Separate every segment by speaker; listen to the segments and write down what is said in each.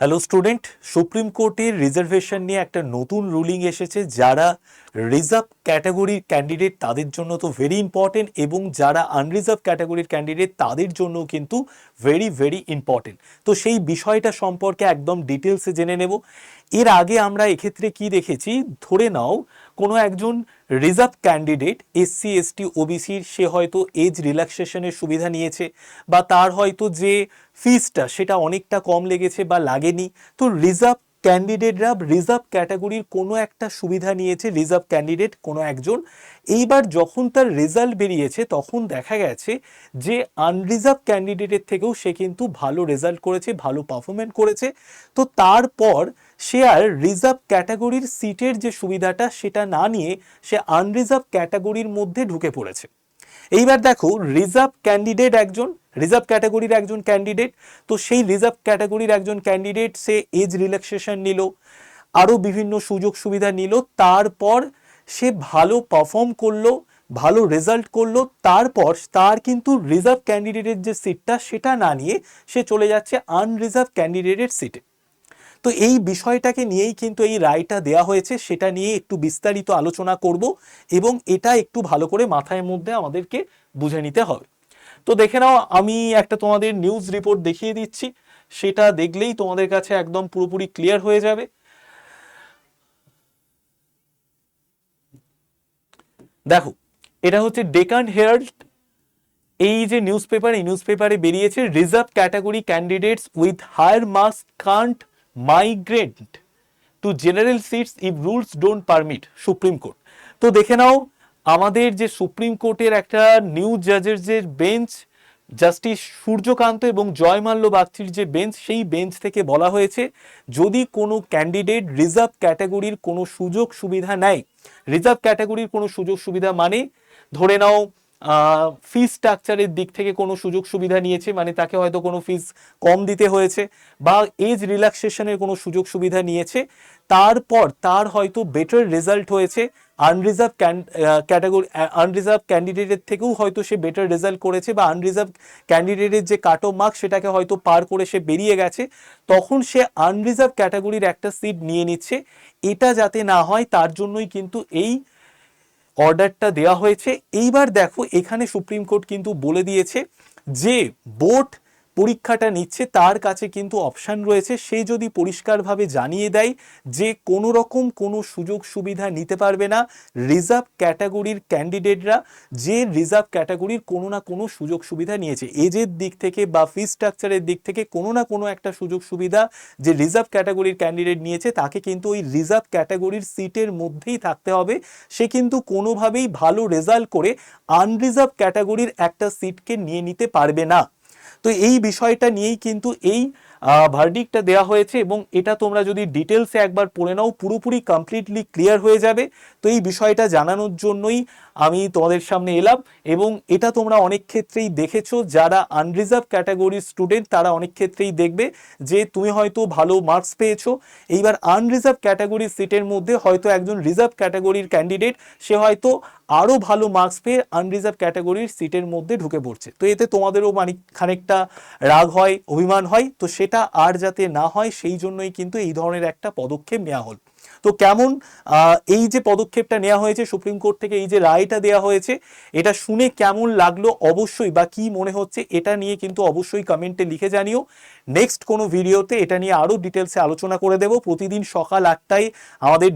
Speaker 1: Hello student supreme কোর্টের reservation নিয়ে একটা নতুন রুলিং এসেছে, যারা রিজার্ভ ক্যাটাগরির ক্যান্ডিডেট তাদের জন্য তো ভেরি ইম্পর্টেন্ট এবং যারা আনরিজার্ভ ক্যাটাগরির ক্যান্ডিডেট তাদের জন্য কিন্তু ভেরি ভেরি ইম্পর্টেন্ট তো সেই বিষয়টা সম্পর্কে একদম ডিটেলসে জেনে নেব। এর আগে আমরা এক্ষেত্রে কি দেখেছি? ধরে নাও কোনো একজন রিজার্ভ ক্যান্ডিডেট, এসসি, এসটি, ওবিসির, সে হয়তো এজ রিল্যাক্সেশনের সুবিধা নিয়েছে বা তার হয়তো যে ফিজটা সেটা অনেকটা কম লেগেছে বা লাগেনি। তো রিজার্ভ ক্যান্ডিডেটরা রিজার্ভ ক্যাটাগরির কোনো একটা সুবিধা নিয়েছে রিজার্ভ ক্যান্ডিডেট কোনো একজন। এইবার যখন তার রেজাল্ট বেরিয়েছে, তখন দেখা গেছে যে আনরিজার্ভ ক্যান্ডিডেটের থেকেও সে কিন্তু ভালো রেজাল্ট করেছে, ভালো পারফরমেন্স করেছে। তো তারপর সে আর রিজার্ভ ক্যাটাগরির সিটের যে সুবিধাটা, সেটা না নিয়ে সে আনরিজার্ভ ক্যাটাগরির মধ্যে ঢুকে পড়েছে। এইবার দেখো রিজার্ভ ক্যান্ডিডেট একজন রিজার্ভ ক্যাটাগরির একজন ক্যান্ডিডেট তো সেই রিজার্ভ ক্যাটাগরির একজন ক্যান্ডিডেট সে এজ রিল্যাক্সেশন নিল আরও বিভিন্ন সুযোগ সুবিধা নিল, তারপর সে ভালো পারফর্ম করল, ভালো রেজাল্ট করল, তারপর তার কিন্তু রিজার্ভ ক্যান্ডিডেটের যে সিটটা সেটা না নিয়ে সে চলে যাচ্ছে আনরিজার্ভ ক্যান্ডিডেটের সিটে তো এই বিষয়টাকে নিয়েই কিন্তু এই রায়টা দেয়া হয়েছে, সেটা নিয়ে একটু বিস্তারিত আলোচনা করব এবং এটা একটু ভালো করে মাথায় মধ্যে আমাদেরকে বুঝে নিতে হবে। তো দেখে নাও, আমি একটা তোমাদের নিউজ রিপোর্ট দেখিয়ে দিচ্ছি, সেটা দেখলেই তোমাদের কাছে একদম পুরোপুরি ক্লিয়ার হয়ে যাবে। দেখো, এটা হচ্ছে ডেকান হেরাল্ড এই যে নিউজ পেপার এই নিউজ পেপারে বেরিয়েছে reserve category candidates with higher marks can't migrate to general seats if rules don't permit supreme court তো দেখে নাও, আমাদের যে সুপ্রিম কোর্টের একটা নিউ জাজের যে বেঞ্চ জাস্টিস সূর্যকান্ত এবং জয়মাল্য বাগচির যে বেঞ্চ সেই বেঞ্চ থেকে বলা হয়েছে, যদি কোনো ক্যান্ডিডেট রিজার্ভ ক্যাটাগরির কোনো সুযোগ সুবিধা নেয় রিজার্ভ ক্যাটাগরির কোনো সুযোগ সুবিধা মানে ধরে নাও ফি স্ট্রাকচারের দিক থেকে কোনো সুযোগ সুবিধা নিয়েছে? মানে তাকে হয়তো কোনো ফিস কম দিতে হয়েছে বা এজ রিল্যাক্সেশনের কোনো সুযোগ সুবিধা নিয়েছে। তারপর তার হয়তো বেটার রেজাল্ট হয়েছে। আনরিজার্ভ ক্যাটাগরি আনরিজার্ভ ক্যান্ডিডেটের থেকেও হয়তো সে বেটার রেজাল্ট করেছে বা আনরিজার্ভ ক্যান্ডিডেটের যে কাট অফ মার্ক সেটাকে হয়তো পার করে সে বেরিয়ে গেছে। তখন সে আনরিজার্ভ ক্যাটাগরির একটা সিট নিয়ে নিচ্ছে। এটা যাতে না হয় তার জন্যই কিন্তু এই অর্ডারটা দেওয়া হয়েছে। এইবার দেখো এখানে সুপ্রিম কোর্ট কিন্তু বলে দিয়েছে যে বোর্ড পরীক্ষাটা নিচ্ছে, তার কাছে কিন্তু অপশান রয়েছে। সে যদি পরিষ্কারভাবে জানিয়ে দেয় যে কোনো রকম কোনো সুযোগ সুবিধা নিতে পারবে না রিজার্ভ ক্যাটাগরির ক্যান্ডিডেটরা যে রিজার্ভ ক্যাটাগরির কোনো না কোনো সুযোগ সুবিধা নিয়েছে। এজের দিক থেকে বা ফি স্ট্রাকচারের দিক থেকে কোনো না কোনো একটা সুযোগ সুবিধা যে রিজার্ভ ক্যাটাগরির ক্যান্ডিডেট নিয়েছে, তাকে কিন্তু ওই রিজার্ভ ক্যাটাগরির সিটের মধ্যেই থাকতে হবে। সে কিন্তু কোনোভাবেই ভালো রেজাল্ট করে আনরিজার্ভ ক্যাটাগরির একটা সিটকে নিয়ে নিতে পারবে না। তো এই বিষয়টা নিয়েই কিন্তু এই ভার্ডিকটা দেওয়া হয়েছে এবং এটা তোমরা যদি ডিটেলসে একবার পড়ে নাও, পুরোপুরি কমপ্লিটলি ক্লিয়ার হয়ে যাবে। তো এই বিষয়টা জানানোর জন্যই আমি তোমাদের সামনে এলাম এবং এটা তোমরা অনেক ক্ষেত্রেই দেখেছ। যারা আনরিজার্ভ ক্যাটাগরির স্টুডেন্ট তারা অনেক ক্ষেত্রেই দেখবে যে তুমি হয়তো ভালো মার্কস পেয়েছ। এইবার আনরিজার্ভ ক্যাটাগরির সিটের মধ্যে হয়তো একজন রিজার্ভ ক্যাটাগরির ক্যান্ডিডেট সে হয়তো আরও ভালো মার্কস পেয়ে আনরিজার্ভ ক্যাটাগরির সিটের মধ্যে ঢুকে পড়ছে। তো এতে তোমাদেরও মানে খানিকটা রাগ হয়, অভিমান হয়। তো সেটা আর যাতে না হয়, সেই জন্যই কিন্তু এই ধরনের একটা পদক্ষেপ নেওয়া হল। তো কেমন এই যে পদক্ষেপটা নেওয়া হয়েছে, সুপ্রিম কোর্ট থেকে এই যে রায়টা দেওয়া হয়েছে, এটা শুনে কেমন লাগল অবশ্যই বা কি মনে হচ্ছে, এটা নিয়ে কিন্তু অবশ্যই কমেন্টে লিখে জানিও। নেক্সট কোনো ভিডিওতে এটা নিয়ে আরও ডিটেলসে আলোচনা করে দেব। প্রতিদিন সকাল আটটায় আমাদের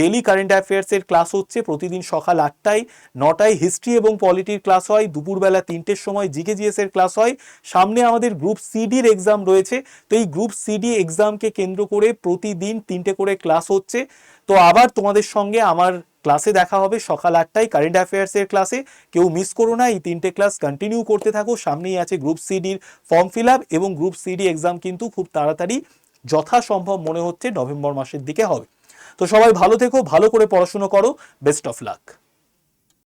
Speaker 1: ডেলি কারেন্ট অ্যাফেয়ার্সের ক্লাস হচ্ছে, প্রতিদিন সকাল আটটায়, নটায় হিস্ট্রি এবং পলিটির ক্লাস হয়, দুপুরবেলা তিনটের সময় জিকে জিএস এর ক্লাস হয়। সামনে আমাদের গ্রুপ সিডির এক্সাম রয়েছে, তো এই গ্রুপ সিডি এক্সামকে কেন্দ্র করে প্রতিদিন তিনটে করে ক্লাস হচ্ছে। তো আবার তোমাদের সঙ্গে আমার ক্লাসে দেখা হবে, সকাল আটটায় কারেন্ট অ্যাফেয়ার্সের ক্লাসে কেউ মিস করো না, এই তিনটে ক্লাস কন্টিনিউ করতে থাকো। সামনেই আছে গ্রুপ সিডির ফর্ম ফিল আপ এবং গ্রুপ সিডি এক্সাম কিন্তু খুব তাড়াতাড়ি যথাসম্ভব মনে হচ্ছে নভেম্বর মাসের দিকে হবে। তো সবাই ভালো থেকো ভালো করে পড়াশুনো করো বেস্ট অফ লাক